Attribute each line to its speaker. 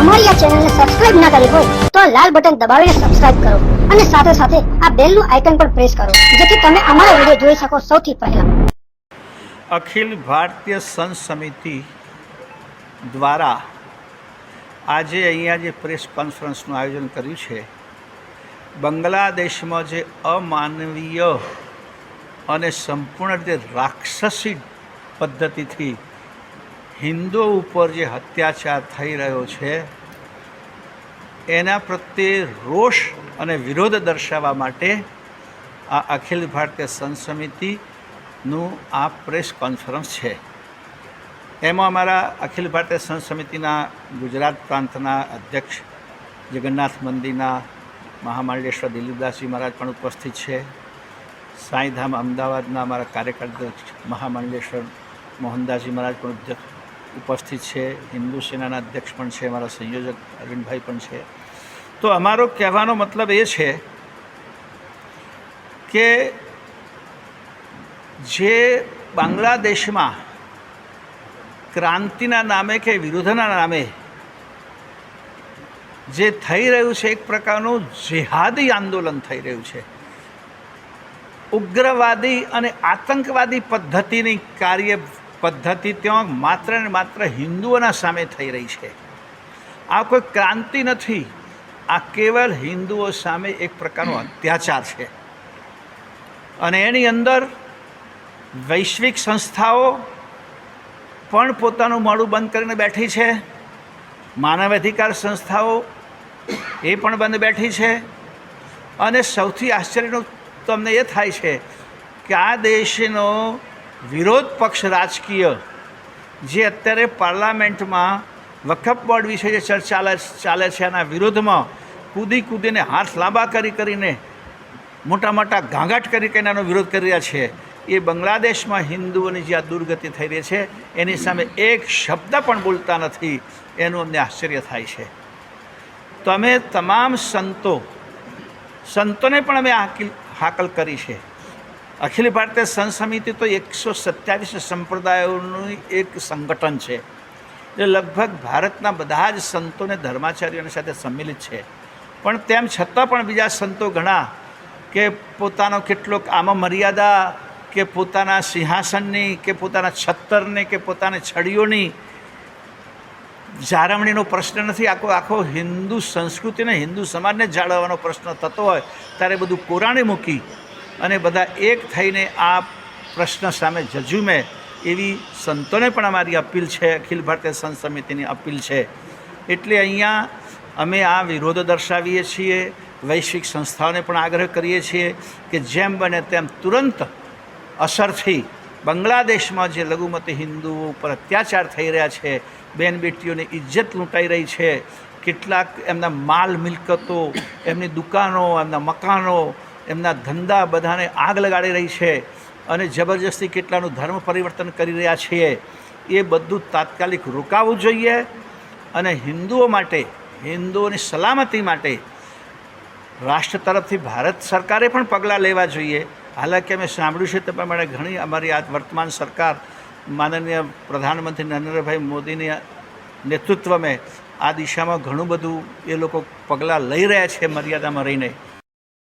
Speaker 1: અમારી આ ચેનલને સબસ્ક્રાઇબ ના કરી હોય તો આ લાલ બટન દબાવીને સબસ્ક્રાઇબ કરો અને સાથે સાથે આ બેલનું આઇકન પણ પ્રેસ કરો, જેથી તમે અમારા વીડિયો જોઈ શકો સૌથી પહેલા.
Speaker 2: અખિલ ભારતીય સંત સમિતિ દ્વારા આજે અહીંયા જે પ્રેસ કોન્ફરન્સનું આયોજન કર્યું છે, બાંગ્લાદેશમાં જે અમાનવીય અને સંપૂર્ણ રીતે રાક્ષસી પદ્ધતિથી હિન્દુઓ ઉપર જે અત્યાચાર થઈ રહ્યો છે, એના પ્રત્યે રોષ અને વિરોધ દર્શાવવા માટે આ અખિલ ભારતીય સંત સમિતિનું આ પ્રેસ કોન્ફરન્સ છે. એમાં અમારા અખિલ ભારતીય સંત સમિતિના ગુજરાત પ્રાંતના અધ્યક્ષ જગન્નાથ મંદિરના મહામાંડેશ્વર દિલીપદાસજી મહારાજ પણ ઉપસ્થિત છે. સાંઈધામ અમદાવાદના અમારા કાર્યકર્તા મહામાંડેશ્વર મોહનદાસજી મહારાજ પણ ઉપસ્થિત છે, હિન્દુ સેનાના અધ્યક્ષ પણ છે અમારા સંયોજક અરવિંદભાઈ પણ છે. તો અમારો કહેવાનો મતલબ એ છે કે જે બાંગ્લાદેશમાં ક્રાંતિના નામે કે વિરોધના નામે જે થઈ રહ્યું છે, એક પ્રકારનું જેહાદી આંદોલન થઈ રહ્યું છે. ઉગ્રવાદી અને આતંકવાદી પદ્ધતિની કાર્ય પદ્ધતિ ત્યાં માત્ર ને માત્ર હિન્દુઓના સામે થઈ રહી છે. આ કોઈ ક્રાંતિ નથી. આ કેવલ હિન્દુઓ સામે એક પ્રકારનો અત્યાચાર છે. અને એની અંદર વૈશ્વિક સંસ્થાઓ પણ પોતાનું મોડું બંધ કરીને બેઠી છે. માનવાધિકાર સંસ્થાઓ એ પણ બંધ બેઠી છે. અને સૌથી આશ્ચર્યનું તમને એ થાય છે કે આ દેશનો વિરોધ પક્ષ રાજકીય, જે અત્યારે પાર્લામેન્ટમાં વખફ બોર્ડ વિશે જે ચર્ચા ચાલે છે, એના વિરોધમાં કૂદી કૂદીને હાથ લાંબા કરી કરીને, મોટા મોટા ઘાંઘાટ કરી કરીને એનો વિરોધ કરી રહ્યા છે. એ બાંગ્લાદેશમાં હિન્દુઓની જે આ દુર્ગતિ થઈ રહી છે, એની સામે એક શબ્દ પણ બોલતા નથી, એનું અમને આશ્ચર્ય થાય છે. તમે તમામ સંતો, સંતોને પણ અમે હાકલ હાકલ કરી છે. અખિલ ભારતીય સંત સમિતિ તો એકસો સત્યાવીસ સંપ્રદાયોનું એક સંગઠન છે. જે લગભગ ભારતના બધા જ સંતોને ધર્માચાર્યોની સાથે સંમિલિત છે. પણ તેમ છતાં પણ બીજા સંતો ઘણા કે પોતાનો કેટલોક આમાં મર્યાદા કે પોતાના સિંહાસનની કે પોતાના છત્તરની કે પોતાની છડીઓની જાળવણીનો પ્રશ્ન નથી. આખો આખો હિન્દુ સંસ્કૃતિને હિન્દુ સમાજને જાળવવાનો પ્રશ્ન થતો હોય, ત્યારે બધું કોરાણે મૂકી અને બધા એક થઈને આ પ્રશ્ન સામે જજુમે એવી સંતોને પણ અમારી અપીલ છે, અખિલ ભારતીય સંત સમિતિની અપીલ છે. એટલે અહીંયા અમે આ વિરોધ દર્શાવીએ છીએ, વૈશ્વિક સંસ્થાઓને પણ આગ્રહ કરીએ છીએ કે જેમ બને તેમ તુરંત અસરથી બાંગ્લાદેશમાં જે લઘુમતી હિન્દુઓ ઉપર અત્યાચાર થઈ રહ્યા છે બેન બેટીઓની ઇજ્જત લૂંટાઈ રહી છે, કેટલાક એમના માલ મિલકતો, એમની દુકાનો, એમના મકાનો એમના ધંધા બધાને આગ લગાડી રહી છે અને જબરજસ્તી કેટલાનું ધર્મ પરિવર્તન કરી રહ્યા છીએ એ બધું તાત્કાલિક રોકાવવું જોઈએ અને હિન્દુઓ માટે, હિન્દુઓની સલામતી માટે રાષ્ટ્ર તરફથી ભારત સરકારે પણ પગલાં લેવા જોઈએ. હાલાકી અમે સાંભળ્યું છે તે પ્રમાણે ઘણી અમારી આ વર્તમાન સરકાર, માનનીય પ્રધાનમંત્રી નરેન્દ્રભાઈ મોદીની નેતૃત્વમાં આ દિશામાં ઘણું બધું એ લોકો પગલાં લઈ રહ્યા છે મર્યાદામાં રહીને.